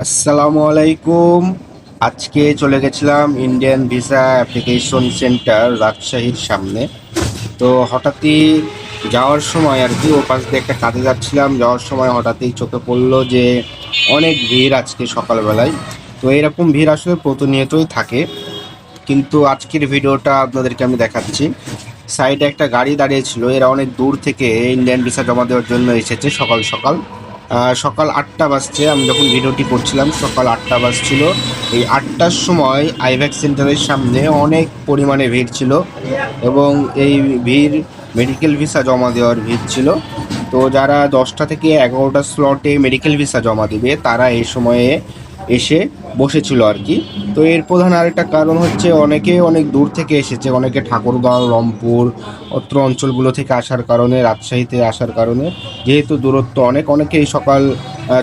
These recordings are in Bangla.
আসসালামু আলাইকুম আজকে চলে গেছিলাম ইন্ডিয়ান ভিসা অ্যাপ্লিকেশন সেন্টার রাজশাহীর সামনে। তো হঠাৎই যাওয়ার সময় আর কি ও পাশ দিয়ে একটা কাজে যাচ্ছিলাম। যাওয়ার সময় হঠাৎই চোখে পড়ল যে অনেক ভিড় আজকে সকালবেলায়। তো এরকম ভিড় আসলে প্রতিনিয়তই থাকে। কিন্তু আজকের ভিডিওটা আপনাদেরকে আমি দেখাচ্ছি। সাইডে একটা গাড়ি দাঁড়িয়েছিল এরা অনেক দূর থেকে ইন্ডিয়ান ভিসা জমা দেওয়ার জন্য এসেছে সকাল সকাল। সকাল আটটা বাজছে, আমি যখন ভিডিওটি করছিলাম, সকাল আটটা বাজছিল। এই আটটার সময় আইভ্যাক সেন্টারের সামনে অনেক পরিমাণে ভিড় ছিল এবং এই ভিড় মেডিকেল ভিসা জমা দেওয়ার ভিড় ছিল। তো যারা দশটা থেকে এগারোটা স্লটে মেডিকেল ভিসা জমা দেবে, তারা এই সময়ে এসে বসেছিল আর কি। তো এর প্রধান আরেকটা কারণ হচ্ছে অনেকে অনেক দূর থেকে এসেছে, অনেকে ঠাকুরগাঁও, রংপুর, অত্র অঞ্চলগুলো থেকে আসার কারণে, রাজশাহীতে আসার কারণে। যেহেতু দূরত্ব অনেক, অনেকেই সকাল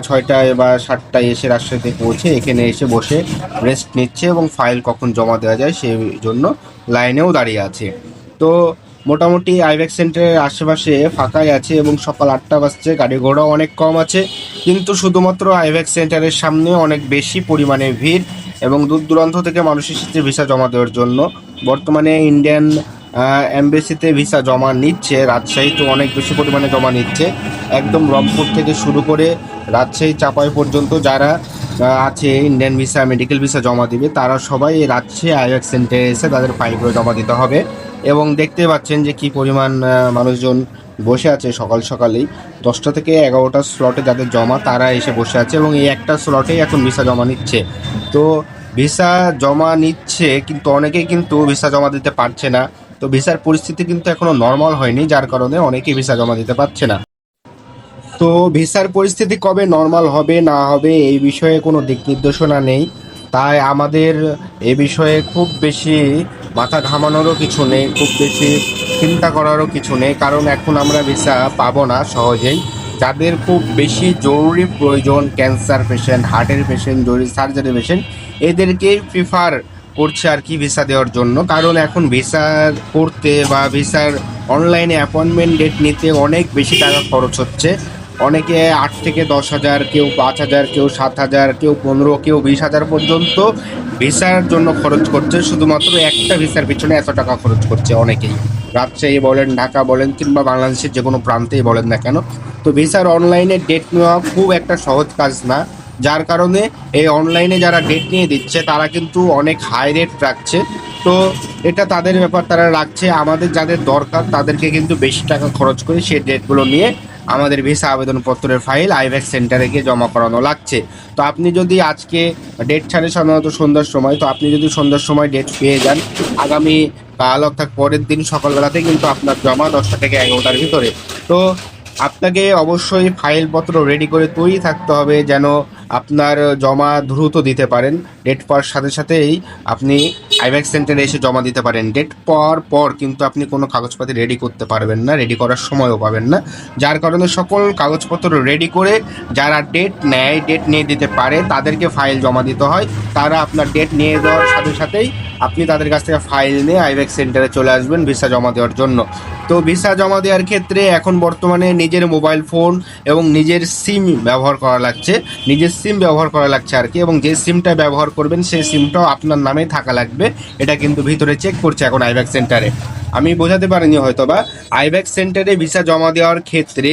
ছয়টায় বা সাতটায় এসে রাজশাহীতে পৌঁছে এখানে এসে বসে রেস্ট নিচ্ছে এবং ফাইল কখন জমা দেওয়া যায় সেই জন্য লাইনেও দাঁড়িয়ে আছে। তো মোটামুটি আইভ্যাক সেন্টারের আশেপাশে ফাঁকাই আছে এবং সকাল আটটা বাজছে, গাড়ি ঘোড়াও অনেক কম আছে, কিন্তু শুধুমাত্র আইভ্যাক সেন্টারের সামনে অনেক বেশি পরিমাণে ভিড় এবং দূর দূরান্ত থেকে মানুষ এসেছে ভিসা জমা দেওয়ার জন্য। বর্তমানে ইন্ডিয়ান এমবেসিতে ভিসা জমা নিচ্ছে রাজশাহীতে অনেক বেশি পরিমাণে জমা নিচ্ছে। একদম রংপুর থেকে শুরু করে রাজশাহী, চাপাই পর্যন্ত যারা আছে ইন্ডিয়ান ভিসা, মেডিকেল ভিসা জমা দিবে, তারা সবাই রাজশাহী আইভ্যাক সেন্টারে এসে তাদের ফাইলগুলো জমা দিতে হবে। এবং দেখতে পাচ্ছেন যে কি পরিমাণ মানুষজন বসে আছে সকাল সকালেই। দশটা থেকে এগারোটা স্লটে যাদের জমা, তারা এসে বসে আছে এবং এই একটা স্লটেই এখন ভিসা জমা নিচ্ছে। তো ভিসা জমা নিচ্ছে, কিন্তু অনেকেই কিন্তু ভিসা জমা দিতে পারছে না। তো ভিসার পরিস্থিতি কিন্তু এখনও নর্মাল হয়নি, যার কারণে অনেকেই ভিসা জমা দিতে পারছে না। তো ভিসার পরিস্থিতি কবে নর্মাল হবে, না হবে, এই বিষয়ে কোনো দিক নির্দেশনা নেই। তাই আমাদের এ বিষয়ে খুব বেশি মাথা ঘামানোরও কিছু নেই, খুব বেশি চিন্তা করারও কিছু নেই, কারণ এখন আমরা ভিসা পাবো না সহজেই। যাদের খুব বেশি জরুরি প্রয়োজন ক্যান্সার পেশেন্ট হার্টের পেশেন্ট জরুরি সার্জারি পেশেন্ট এদেরকেই প্রিফার করছে আর কি ভিসা দেওয়ার জন্য। কারণ এখন ভিসা করতে বা ভিসার অনলাইনে অ্যাপয়েন্টমেন্ট ডেট নিতে অনেক বেশি টাকা খরচ হচ্ছে। অনেকে আট থেকে দশ হাজার, কেউ পাঁচ হাজার, কেউ সাত হাজার, কেউ পনেরো, কেউ বিশ হাজার পর্যন্ত ভিসার জন্য খরচ করছে। শুধুমাত্র একটা ভিসার পিছনে এত টাকা খরচ করছে অনেকেই। রাজশাহী বলেন, ঢাকা বলেন, কিংবা বাংলাদেশের যে কোনো প্রান্তেই বলেন না কেন। তো ভিসার অনলাইনে ডেট নেওয়া খুব একটা সহজ কাজ না। যার কারণে এই অনলাইনে যারা ডেট নিয়ে দিচ্ছে, তারা কিন্তু অনেক হাই রেট রাখছে। তো এটা তাদের ব্যাপার, তারা রাখছে। আমাদের যাদের দরকার, তাদেরকে কিন্তু বেশি টাকা খরচ করে সেই ডেটগুলো নিয়ে আমাদের ভিসা আবেদনপত্রের ফাইল আইভ্যাক সেন্টারে গিয়ে জমা করানো লাগছে। তো আপনি যদি আজকে ডেট ছাড়ে সাধারণত সন্ধ্যার সময়, তো আপনি যদি সন্ধ্যার সময় ডেট পেয়ে যান, আগামী কাল অর্থাৎ পরের দিন সকালবেলাতে কিন্তু আপনার জমা দশটা থেকে এগারোটার ভিতরে। তো আপনাকে অবশ্যই ফাইলপত্র রেডি করে তৈরি থাকতে হবে যেন আপনার জমা দ্রুত দিতে পারেন। ডেট পাওয়ার সাথে সাথেই আপনি আইভ্যাক সেন্টারে এসে জমা দিতে পারেন। ডেট পাওয়ার পর কিন্তু আপনি কোনো কাগজপাতি রেডি করতে পারবেন না রেডি করার সময়ও পাবেন না। যার কারণে সকল কাগজপত্র রেডি করে যারা ডেট নেয় ডেট নিয়ে দিতে পারে, তাদেরকে ফাইল জমা দিতে হয়। তারা আপনার ডেট নিয়ে দেওয়ার সাথে সাথেই আপনি তাদের কাছ থেকে ফাইল নিয়ে আইভ্যাক সেন্টারে চলে আসবেন ভিসা জমা দেওয়ার জন্য। তো ভিসা জমা দেওয়ার ক্ষেত্রে এখন বর্তমানে নিজের মোবাইল ফোন এবং নিজের সিম ব্যবহার করা লাগছে। নিজের সিম ব্যবহার করা লাগছে আর কি এবং যে সিমটা ব্যবহার করবেন, সেই সিমটাও আপনার নামে থাকা লাগবে। এটা কিন্তু ভিতরে চেক করছে এখন আইব্যাক সেন্টারে। আমি বোঝাতে পারিনি হয়তো বা আইব্যাক সেন্টারে ভিসা জমা দেওয়ার ক্ষেত্রে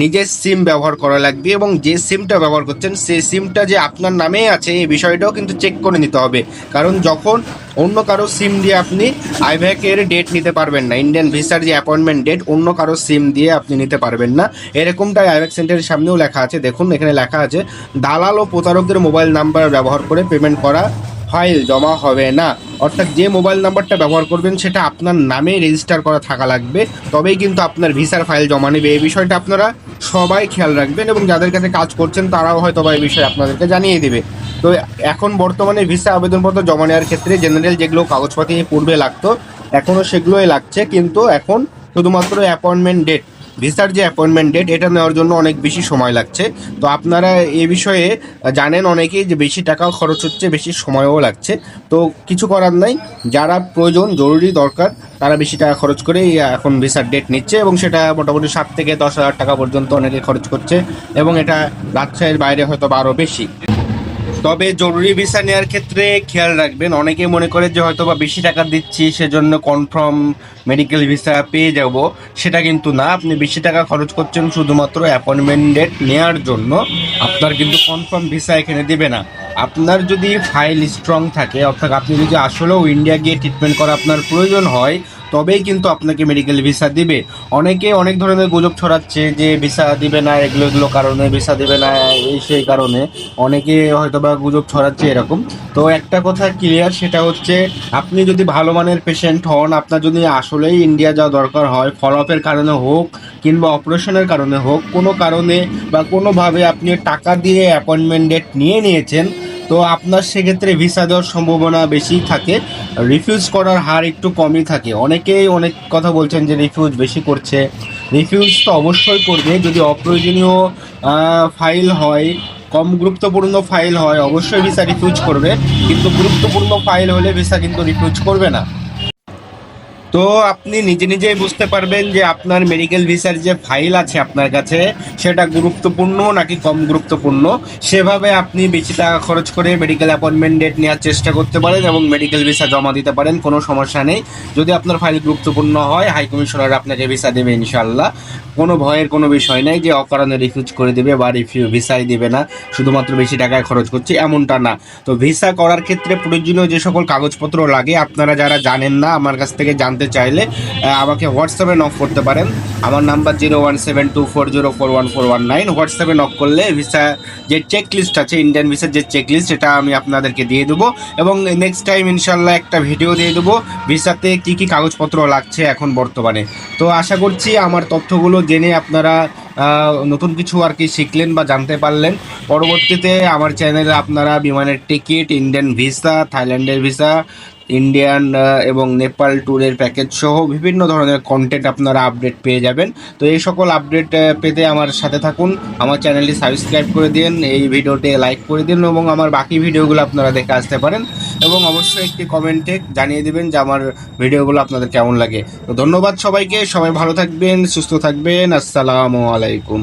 নিজের সিম ব্যবহার করা লাগবে এবং যে সিমটা ব্যবহার করছেন, সেই সিমটা যে আপনার নামেই আছে, এই বিষয়টাও কিন্তু চেক করে নিতে হবে। কারণ যখন অন্য কারও সিম দিয়ে আপনি আইভ্যাকের ডেট নিতে পারবেন না ইন্ডিয়ান ভিসার যে অ্যাপয়েন্টমেন্ট ডেট অন্য কারও সিম দিয়ে আপনি নিতে পারবেন না। এরকমটাই আইভ্যাক সেন্টারের সামনেও লেখা আছে। দেখুন, এখানে লেখা আছে, দালাল ও প্রতারকদের মোবাইল নাম্বার ব্যবহার করে পেমেন্ট করা ফাইল জমা হবে না। অর্থাৎ যে মোবাইল নাম্বারটা ব্যবহার করবেন, সেটা আপনার নামে রেজিস্টার করা থাকা লাগবে। তবেই কিন্তু আপনার ভিসার ফাইল জমা নেবে। এই বিষয়টা আপনারা সবাই খেয়াল রাখবেন এবং যাদের কাছে কাজ করছেন, তারাও হয়তো বা এই বিষয়ে আপনাদেরকে জানিয়ে দেবে। তো এখন বর্তমানে ভিসা আবেদনপত্র জমা নেওয়ার ক্ষেত্রে জেনারেল যেগুলো কাগজপাতি পূর্বে লাগতো এখনও সেগুলোই লাগছে। কিন্তু এখন শুধুমাত্র অ্যাপয়েন্টমেন্ট ডেট ভিসার যে অ্যাপয়েন্টমেন্ট ডেট এটা নেওয়ার জন্য অনেক বেশি সময় লাগছে। তো আপনারা এ বিষয়ে জানেন অনেকেই যে বেশি টাকাও খরচ হচ্ছে, বেশি সময়ও লাগছে। তো কিছু করার নাই। যারা প্রয়োজন, জরুরি দরকার, তারা বেশি টাকা খরচ করে এখন ভিসার ডেট নিচ্ছে এবং সেটা মোটামুটি সাত থেকে দশ হাজার টাকা পর্যন্ত অনেকে খরচ করছে এবং এটা রাজশাহীর বাইরে হয়তো আরও বেশি। তবে জরুরি ভিসা নেওয়ার ক্ষেত্রে খেয়াল রাখবেন। অনেকে মনে করে যে হয়তো বা বেশি টাকা দিচ্ছি, সেজন্য কনফার্ম মেডিকেল ভিসা পেয়ে যাব। সেটা কিন্তু না, আপনি বেশি টাকা খরচ করছেন শুধুমাত্র অ্যাপয়েন্টমেন্ট ডেট নেওয়ার জন্য। আপনার কিন্তু কনফার্ম ভিসা এখানে দেবে না। আপনার যদি ফাইল স্ট্রং থাকে, অর্থাৎ আপনি যদি আসলেও ইন্ডিয়া গিয়ে ট্রিটমেন্ট করা আপনার প্রয়োজন হয় তবেই কিন্তু আপনাকে মেডিকেল ভিসা দিবে। অনেকে অনেক ধরনের গুজব ছড়াচ্ছে যে ভিসা দিবে না, এগুলো এগুলো কারণে ভিসা দিবে না, এই সেই কারণে। অনেকে হয়তো বা গুজব ছড়াচ্ছে এরকম। তো একটা কথা ক্লিয়ার সেটা হচ্ছে আপনি যদি ভালো মানের পেশেন্ট হন, আপনার যদি আসলেই ইন্ডিয়া যাওয়া দরকার হয় ফলো আপের কারণে হোক কিংবা অপারেশনের কারণে হোক, কোনো কারণে বা কোনোভাবে আপনি টাকা দিয়ে অ্যাপয়েন্টমেন্ট ডেট নিয়ে নিয়েছেন তো আপনার সেক্ষেত্রে ভিসা দেওয়ার সম্ভাবনা বেশি থাকে। রিফিউজ করার হার একটু কমই থাকে। অনেকেই অনেক কথা বলছেন যে রিফিউজ বেশি করছে। রিফিউজ তো অবশ্যই করবে। যদি অপ্রয়োজনীয় ফাইল হয়, কম গুরুত্বপূর্ণ ফাইল হয়, অবশ্যই ভিসা রিফিউজ করবে। কিন্তু গুরুত্বপূর্ণ ফাইল হলে ভিসা কিন্তু রিফিউজ করবে না। তো আপনি নিজে নিজেই বুঝতে পারবেন যে আপনার মেডিকেল ভিসার যে ফাইল আছে আপনার কাছে, সেটা গুরুত্বপূর্ণ নাকি কম গুরুত্বপূর্ণ? সেভাবে আপনি বেশি টাকা খরচ করে মেডিকেল অ্যাপয়েন্টমেন্ট ডেট নেওয়ার চেষ্টা করতে পারেন এবং মেডিকেল ভিসা জমা দিতে পারেন, কোনো সমস্যা নেই। যদি আপনার ফাইল গুরুত্বপূর্ণ হয় হাই কমিশনার আপনাকে ভিসা দেবে ইনশাল্লাহ কোনো ভয়ের কোনো বিষয় নেই যে অকারণে রিফিউজ করে দেবে বা রিফিউ ভিসাই দেবে না। শুধুমাত্র বেশি টাকায় খরচ করছে, এমনটা না। তো ভিসা করার ক্ষেত্রে প্রয়োজনীয় যে সকল কাগজপত্র লাগে, আপনারা যারা জানেন না, আমার কাছ থেকে জানতে চাইলে আমাকে হোয়াটসঅ্যাপে নক করতে পারেন। আমার number zero one seven two four zero four one four one nine হোয়াটসঅ্যাপে নক করলে ভিসা যে চেক লিস্ট আছে ইন্ডিয়ান ভিসার যে চেক লিস্ট সেটা আমি আপনাদেরকে দিয়ে দেবো। এবং নেক্সট টাইম ইনশাল্লাহ একটা ভিডিও দিয়ে দেবো ভিসাতে কী কী কাগজপত্র লাগছে এখন বর্তমানে। তো আশা করছি আমার তথ্যগুলো জেনে আপনারা নতুন কিছু আর কি শিখলেন বা জানতে পারলেন। পরবর্তীতে আমার চ্যানেলে আপনারা বিমানের টিকিট ইন্ডিয়ান ভিসা থাইল্যান্ডের ভিসা ইন্ডিয়ান এবং নেপাল ট্যুরের প্যাকেজ সহ বিভিন্ন ধরনের কন্টেন্ট আপনারা আপডেট পেয়ে যাবেন। তো এই সকল আপডেট পেতে আমার সাথে থাকুন, আমার চ্যানেলটি সাবস্ক্রাইব করে দিন, এই ভিডিওতে লাইক করে দিন এবং আমার বাকি ভিডিওগুলো আপনারা দেখে আসতে পারেন এবং অবশ্যই একটি কমেন্টে জানিয়ে দেবেন যে আমার ভিডিওগুলো আপনাদের কেমন লাগে। তো ধন্যবাদ সবাইকে, সবাই ভালো থাকবেন, সুস্থ থাকবেন, আসসালামু আলাইকুম